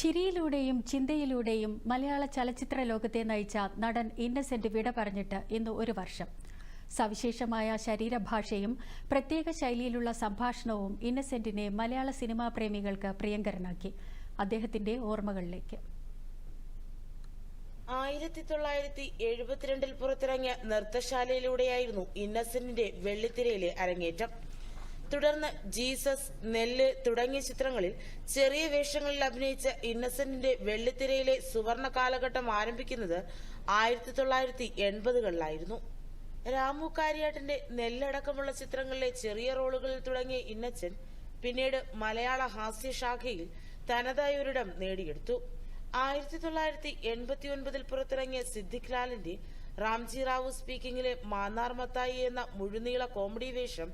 ചിരിയിലൂടെയും ചിന്തയിലൂടെയും മലയാള ചലച്ചിത്ര ലോകത്തെ നയിച്ച നടൻ ഇന്നസെന്റ് വിട പറഞ്ഞിട്ട് ഇന്ന് ഒരു വർഷം. സവിശേഷമായ ശരീരഭാഷയും പ്രത്യേക ശൈലിയിലുള്ള സംഭാഷണവും ഇന്നസെന്റിനെ മലയാള സിനിമാ പ്രേമികൾക്ക് പ്രിയങ്കരനാക്കി. അദ്ദേഹത്തിന്റെ ഓർമ്മകളിലേക്ക്. ആയിരത്തി തൊള്ളായിരത്തി എഴുപത്തിരണ്ടിൽ പുറത്തിറങ്ങിയ നൃത്തശാലയിലൂടെയായിരുന്നു ഇന്നസെന്റിന്റെ വെള്ളിത്തിരയിലെ അരങ്ങേറ്റം. തുടർന്ന് ജീസസ് നെല്ല് തുടങ്ങിയ ചിത്രങ്ങളിൽ ചെറിയ വേഷങ്ങളിൽ അഭിനയിച്ച ഇന്നസെന്റിന്റെ വെള്ളിത്തിരയിലെ സുവർണ കാലഘട്ടം ആരംഭിക്കുന്നത് ആയിരത്തി തൊള്ളായിരത്തി എൺപതുകളിലായിരുന്നു രാമു കാര്യാട്ടിന്റെ നെല്ലടക്കമുള്ള ചിത്രങ്ങളിലെ ചെറിയ റോളുകളിൽ തുടങ്ങിയ ഇന്നച്ചൻ പിന്നീട് മലയാള ഹാസ്യശാഖയിൽ തനതായ ഒരിടം നേടിയെടുത്തു. ആയിരത്തി തൊള്ളായിരത്തി എൺപത്തി ഒൻപതിൽ പുറത്തിറങ്ങിയ സിദ്ദിഖ് ലാലിന്റെ റാംജി റാവു സ്പീക്കിംഗിലെ മാന്നാർ മത്തായി എന്ന മുഴുനീള കോമഡി വേഷം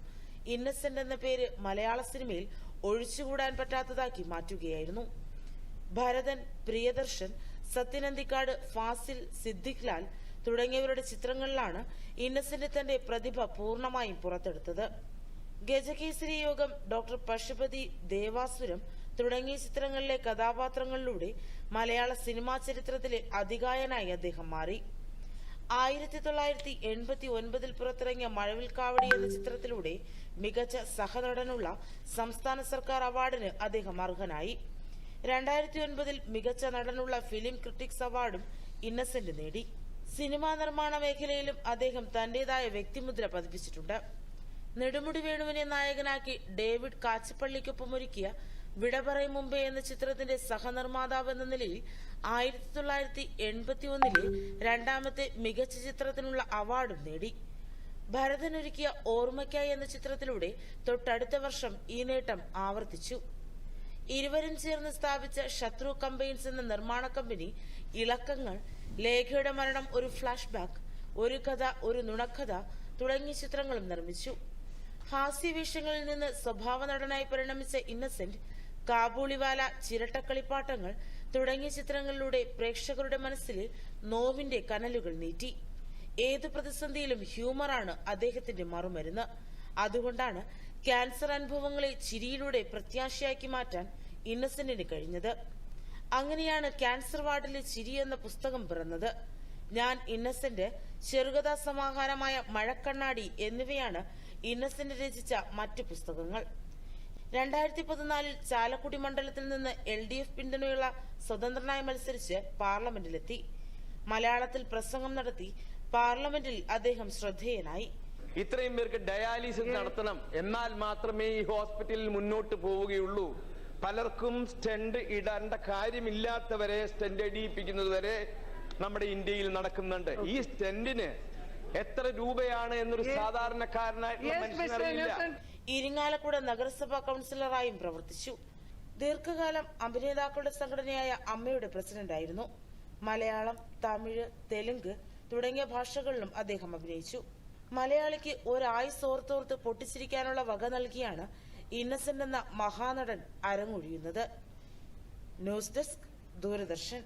ഇന്നസെന്റ് എന്ന പേര് മലയാള സിനിമയിൽ ഒഴിച്ചുകൂടാൻ പറ്റാത്തതാക്കി മാറ്റുകയായിരുന്നു. ഭരതൻ പ്രിയദർശൻ സത്യനന്ദിക്കാട് ഫാസിൽ സിദ്ദിഖ് ലാൽ തുടങ്ങിയവരുടെ ചിത്രങ്ങളിലാണ് ഇന്നസെന്റ് തന്റെ പ്രതിഭ പൂർണമായും പുറത്തെടുത്തത്. ഗജകേസരി യോഗം ഡോക്ടർ പശുപതി ദേവാസുരം തുടങ്ങിയ ചിത്രങ്ങളിലെ കഥാപാത്രങ്ങളിലൂടെ മലയാള സിനിമാ ചരിത്രത്തിലെ അതികായനായി അദ്ദേഹം മാറി. ആയിരത്തി തൊള്ളായിരത്തി എൺപത്തി ഒൻപതിൽ പുറത്തിറങ്ങിയ മഴവിൽ കാവടി എന്ന ചിത്രത്തിലൂടെ മികച്ച സഹനടനുള്ള സംസ്ഥാന സർക്കാർ അവാർഡിന് അദ്ദേഹം അർഹനായി. രണ്ടായിരത്തി ഒൻപതിൽ മികച്ച നടനുള്ള ഫിലിം ക്രിട്ടിക്സ് അവാർഡും ഇന്നസെന്റ് നേടി. സിനിമാ നിർമ്മാണ മേഖലയിലും അദ്ദേഹം തന്റേതായ വ്യക്തിമുദ്ര പതിപ്പിച്ചിട്ടുണ്ട്. നെടുമുടി വേണുവിനെ നായകനാക്കി ഡേവിഡ് കാച്ചിപ്പള്ളിക്കൊപ്പം ഒരുക്കിയ വിട പറയും മുമ്പേ എന്ന ചിത്രത്തിന്റെ സഹനിർമ്മാതാവ് എന്ന നിലയിൽ ആയിരത്തി തൊള്ളായിരത്തി എൺപത്തി ഒന്നിലെ രണ്ടാമത്തെ മികച്ച ചിത്രത്തിനുള്ള അവാർഡും നേടി. ഭരതൻ ഒരുക്കിയ ഓർമ്മയ്ക്കായി എന്ന ചിത്രത്തിലൂടെ തൊട്ടടുത്ത വർഷം ഈ നേട്ടം ആവർത്തിച്ചു. ഇരുവരും ചേർന്ന് സ്ഥാപിച്ച ശത്രു കമ്പൈൻസ് എന്ന നിർമ്മാണ കമ്പനി ഇളക്കങ്ങൾ ലേഖയുടെ മരണം ഒരു ഫ്ലാഷ് ബാക്ക് ഒരു കഥ ഒരു നുണക്കഥ തുടങ്ങിയ ചിത്രങ്ങളും നിർമ്മിച്ചു. ഹാസ്യവേഷങ്ങളിൽ നിന്ന് സ്വഭാവ നടനായി പരിണമിച്ച ഇന്നസെന്റ് കാബൂളിവാല ചിരട്ടക്കളിപ്പാട്ടങ്ങൾ തുടങ്ങിയ ചിത്രങ്ങളിലൂടെ പ്രേക്ഷകരുടെ മനസ്സിൽ നോവിന്റെ കനലുകൾ നീറ്റി ഏതു പ്രതിസന്ധിയിലും ഹ്യൂമറാണ് അദ്ദേഹത്തിന്റെ മറുമരുന്ന്. അതുകൊണ്ടാണ് ക്യാൻസർ അനുഭവങ്ങളെ ചിരിയിലൂടെ പ്രത്യാശയാക്കി മാറ്റാൻ ഇന്നസെന്റിന് കഴിഞ്ഞത്. അങ്ങനെയാണ് ക്യാൻസർ വാർഡിലെ ചിരി എന്ന പുസ്തകം പിറന്നത്. ഞാൻ ഇന്നസെന്റ് ചെറുകഥാ സമാഹാരമായ മഴക്കണ്ണാടി എന്നിവയാണ് ഇന്നസെന്റ് രചിച്ച മറ്റു പുസ്തകങ്ങൾ. രണ്ടായിരത്തി പതിനാലിൽ ചാലക്കുടി മണ്ഡലത്തിൽ നിന്ന് എൽ ഡി എഫ് പിന്തുണയുള്ള സ്വതന്ത്രനായി മത്സരിച്ച് പാർലമെന്റിലെത്തി. മലയാളത്തിൽ പ്രസംഗം നടത്തി പാർലമെന്റിൽ അദ്ദേഹം ശ്രദ്ധേയനായി. ഇത്രയും പേർക്ക് ഡയാലിസിസ് നടത്തണം. എന്നാൽ മാത്രമേ ഈ ഹോസ്പിറ്റലിൽ മുന്നോട്ട് പോവുകയുള്ളൂ. പലർക്കും സ്റ്റെൻഡ് ഇടേണ്ട കാര്യമില്ലാത്തവരെ സ്റ്റെൻഡ് അടിയിപ്പിക്കുന്നത് വരെ നമ്മുടെ ഇന്ത്യയിൽ നടക്കുന്നുണ്ട്. ഈ സ്റ്റെൻഡിന് എത്ര രൂപയാണ് എന്നൊരു സാധാരണക്കാരനായിട്ടുള്ള Yes, മനുഷ്യനറിയില്ല. ഇരിങ്ങാലക്കുട നഗരസഭാ കൌൺസിലറായും പ്രവർത്തിച്ചു. ദീർഘകാലം അഭിനേതാക്കളുടെ സംഘടനയായ അമ്മയുടെ പ്രസിഡന്റായിരുന്നു. മലയാളം തമിഴ് തെലുങ്ക് തുടങ്ങിയ ഭാഷകളിലും അദ്ദേഹം അഭിനയിച്ചു. മലയാളിക്ക് ഒരായുസ് ഓർത്തോർത്ത് പൊട്ടിച്ചിരിക്കാനുള്ള വക നൽകിയാണ് ഇന്നസെന്റ് എന്ന മഹാനടൻ അരങ്ങൊഴിയുന്നത്. News desk Doordarshan.